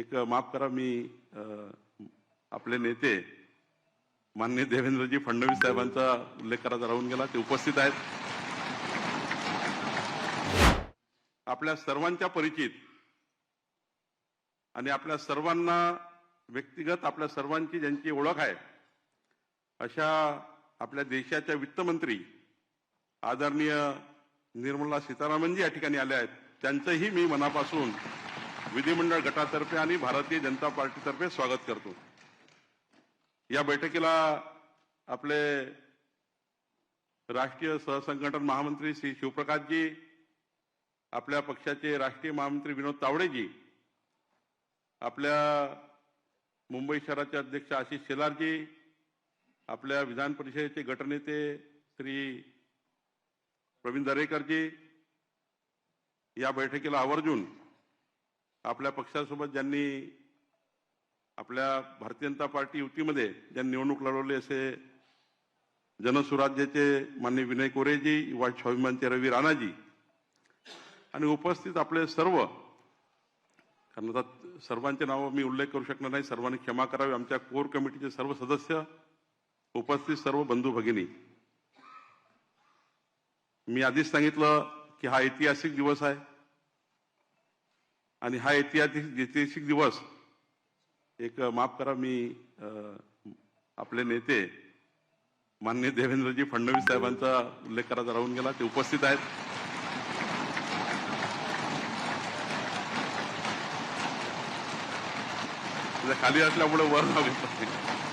एक माफ करा मी आपले नेते माननीय देवेंद्रजी फडणवीस साहेबांचा उल्लेख करायचा राहून गेला. ते उपस्थित आहेत. आपल्या सर्वांच्या परिचित आणि आपल्या सर्वांना व्यक्तिगत आपल्या सर्वांची ज्यांची ओळख आहे अशा आपल्या देशाच्या वित्तमंत्री आदरणीय निर्मला सीतारामनजी या ठिकाणी आल्या आहेत. त्यांचंही मी मनापासून विधिमंडळ गटातर्फे आणि भारतीय जनता पार्टीतर्फे स्वागत करतो. या बैठकीला आपले राष्ट्रीय सहसंघटन महामंत्री श्री शिवप्रकाशजी आपल्या पक्षाचे राष्ट्रीय महामंत्री विनोद तावडेजी आपल्या मुंबई शहराचे अध्यक्ष आशिष शेलारजी आपल्या विधान परिषदेचे गटनेते श्री प्रवीण दरेकरजी या बैठकीला आवर्जून आपल्या पक्षासोबत ज्यांनी आपल्या भारतीय जनता पार्टी युतीमध्ये ज्यांनी निवडणूक लढवली असे जनसुराज्याचे माननीय विनय कोरेजी युवा स्वाभिमानचे रवी राणाजी आणि उपस्थित आपले सर्व कारण आता सर्वांचे नावं मी उल्लेख करू शकणार नाही सर्वांनी क्षमा करावी. आमच्या कोर कमिटीचे सर्व सदस्य उपस्थित सर्व बंधू भगिनी. मी आधीच सांगितलं की हा ऐतिहासिक दिवस आहे. आणि हा ऐतिहासिक ऐतिहासिक दिवस. एक माफ करा मी आपले नेते माननीय देवेंद्रजी फडणवीस साहेबांचा उल्लेख करायचा राहून गेला. ते उपस्थित आहेत. म्हणजे खाली असल्यामुळे वर नाव घेतलं